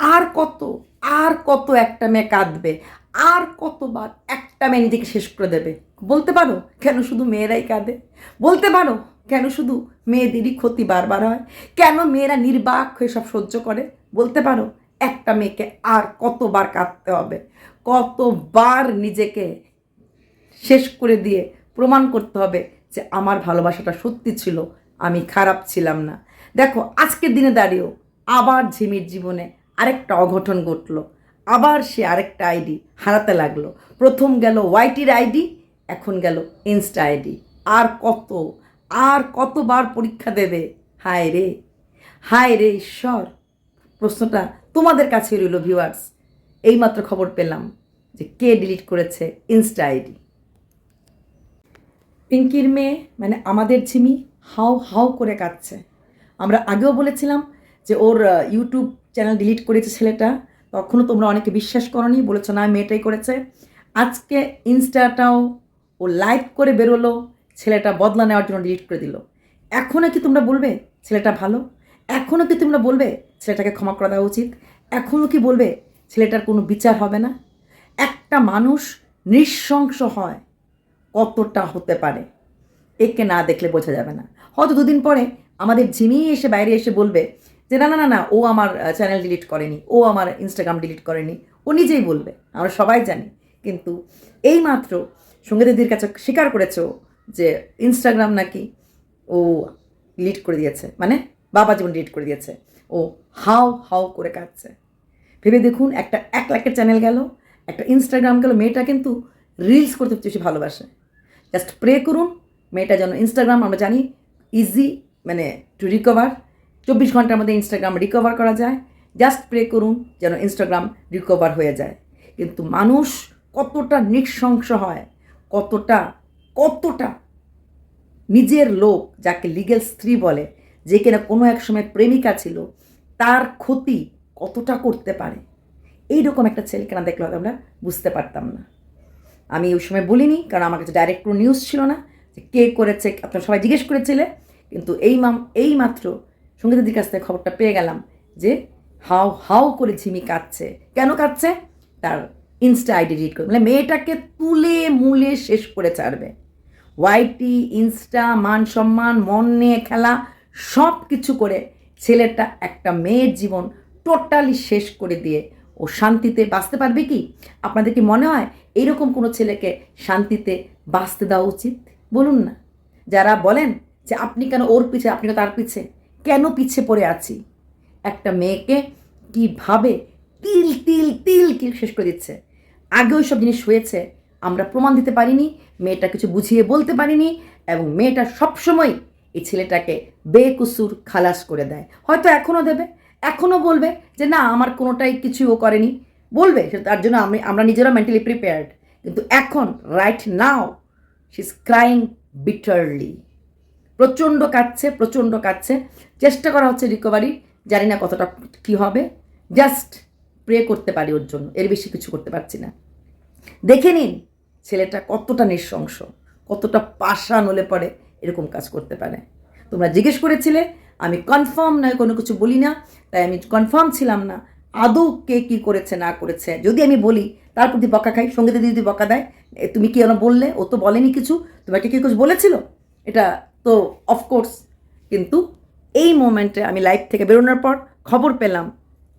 আর কত আর কত একটা মেয়ে কাঁদবে, আর কতবার একটা মেয়ে নিজেকে শেষ করে দেবে? বলতে পারো কেন শুধু মেয়েরাই কাঁদে? বলতে পারো কেন শুধু মেয়েদেরই ক্ষতি বারবার হয়? কেন মেয়েরা নির্বাক হয়ে সব সহ্য করে? বলতে পারো একটা মেয়েকে আর কতবার কাঁদতে হবে? কতবার নিজেকে শেষ করে দিয়ে প্রমাণ করতে হবে যে আমার ভালোবাসাটা সত্যি ছিল, আমি খারাপ ছিলাম না। দেখো, আজকের দিনে দাঁড়িয়েও আবার ঝিমির জীবনে আরেকটা অঘটন ঘটলো। আবার সে আরেকটা আইডি হারাতে লাগল। প্রথম গেল ওয়াইটির আইডি, এখন গেল ইনস্টা আইডি। আর কত, আর কতবার পরীক্ষা দেবে? হায় রে হায় রে ঈশ্বর। প্রশ্নটা তোমাদের কাছে রইল ভিউয়ার্স এইমাত্র খবর পেলাম যে কে ডিলিট করেছে ইনস্টা আইডি। পিঙ্কির মেয়ে মানে আমাদের ঝিমি হাউ হাউ করে কাঁদছে। আমরা আগেও বলেছিলাম যে ওর ইউটিউব চ্যানেল ডিলিট করেছে ছেলেটা, তখনও তোমরা অনেকে বিশ্বাস করনি, বলেছ না, মেয়েটাই করেছে। আজকে ইনস্টাটাও ও লাইভ করে বেরোলো, ছেলেটা বদলা নেওয়ার জন্য ডিলিট করে দিল। এখনও কি তোমরা বলবে ছেলেটা ভালো? এখনও কি তোমরা বলবে ছেলেটাকে ক্ষমা করা দেওয়া উচিত? এখনও কি বলবে ছেলেটার কোনো বিচার হবে না? একটা মানুষ নৃশংস হয় কতটা হতে পারে? একে না দেখলে বোঝা যাবে না। হয়তো দুদিন পরে আমাদের ঝিমি এসে বাইরে এসে বলবে যে না না না না, ও আমার চ্যানেল ডিলিট করেনি, ও আমার ইনস্টাগ্রাম ডিলিট করেনি, ও নিজেই বলবে, আমরা সবাই জানি। কিন্তু এই মাত্র সঙ্গীতাদির কাছে স্বীকার করেছে যে ইনস্টাগ্রাম নাকি ও ডিলিট করে দিয়েছে মানে বাবা জীবন ডিলিট করে দিয়েছে, ও হাও হাও করে কাঁদছে। ভেবে দেখুন, একটা এক লাখের চ্যানেল গেল, একটা ইনস্টাগ্রাম গেল, মেয়েটা কিন্তু রিলস করতে বেশি ভালোবাসে। জাস্ট প্রে করুন, মেয়েটা যেন ইনস্টাগ্রাম আমরা জানি ইজি মানে টু রিকভার চব্বিশ ঘণ্টার মধ্যে ইনস্টাগ্রাম রিকভার করা যায়। জাস্ট প্রে করুন যেন ইনস্টাগ্রাম রিকভার হয়ে যায়। কিন্তু মানুষ কতটা নৃশংস হয়, কতটা কতটা নিজের লোক যাকে লিগেল স্ত্রী বলে, যে কিনা কোনো এক সময় প্রেমিকা ছিল, তার ক্ষতি কতটা করতে পারে? এইরকম একটা ছেলেকে না দেখলে হয়তো আমরা বুঝতে পারতাম না। আমি ওই সময় বলিনি, কারণ আমার কাছে ডাইরেক্ট কোনো নিউজ ছিল না যে কে করেছে, আপনারা সবাই জিজ্ঞেস করেছিলে, কিন্তু এই মাম এই মাত্র সঙ্গীতাদির কাছ থেকে খবরটা পেয়ে গেলাম যে হাও হাও করে ঝিমি কাঁদছে। কেন কাঁদছে? তার ইনস্টা আইডি ডিলিট করে। মানে মেয়েটাকে তুলে মুলে শেষ করে ছাড়বে। ওয়াইটি ইনস্টা মান সম্মান, মন নিয়ে খেলা সব কিছু করে ছেলেটা একটা মেয়ের জীবন টোটালি শেষ করে দিয়ে ও শান্তিতে বাঁচতে পারবে কি? আপনাদের কি মনে হয় এইরকম কোনো ছেলেকে শান্তিতে বাঁচতে দেওয়া উচিত? বলুন না। যারা বলেন যে আপনি কেন ওর পিছে, আপনি তার পিছে কেন পিছে পড়ে আছি? একটা মেয়েকে কীভাবে তিল তিল তিল কি শেষ করে দিচ্ছে? আগেও সব জিনিস হয়েছে, আমরা প্রমাণ দিতে পারিনি, মেয়েটা কিছু বুঝিয়ে বলতে পারিনি, এবং মেয়েটা সবসময় এই ছেলেটাকে বেকুসুর খালাস করে দেয়। হয়তো এখনও দেবে, এখনও বলবে যে, না, আমার কোনোটাই কিছু ও করেনি। বলবে তার জন্য আমি, আমরা নিজেরা মেন্টালি প্রিপেয়ার্ড কিন্তু এখন right now she is crying bitterly প্রচণ্ড কাঁদছে প্রচণ্ড কাঁদছে। চেষ্টা করা হচ্ছে রিকভারি জানি না কতটা কী হবে। জাস্ট প্রে করতে পারি ওর জন্য, এর বেশি কিছু করতে পারছি না। দেখে নিন, ছেলেটা কতটা নৃশংস, কতটা পাশা নলে পড়ে এরকম কাজ করতে পারে। তোমরা জিজ্ঞেস করেছিলে, আমি কনফার্ম নয়, কোনো কিছু বলি না, তাই আমি কনফার্ম ছিলাম না। আদৌ কে কী করেছে, না করেছে, যদি আমি বলি, তার প্রতি বকা খাই, সঙ্গীতে যদি বকা দেয় তুমি কি বললে, ও তো বলেনি কিছু, তোমাকে কি কিছু বলেছিল? এটা তো অফকোর্স কিন্তু এই মোমেন্টে আমি লাইভ থেকে বেরোনোর পর খবর পেলাম,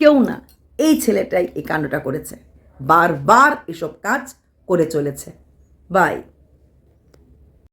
কেউ না, এই ছেলেটাই এই কাণ্ডটা করেছে। বারবার এসব কাজ করে চলেছে। বাই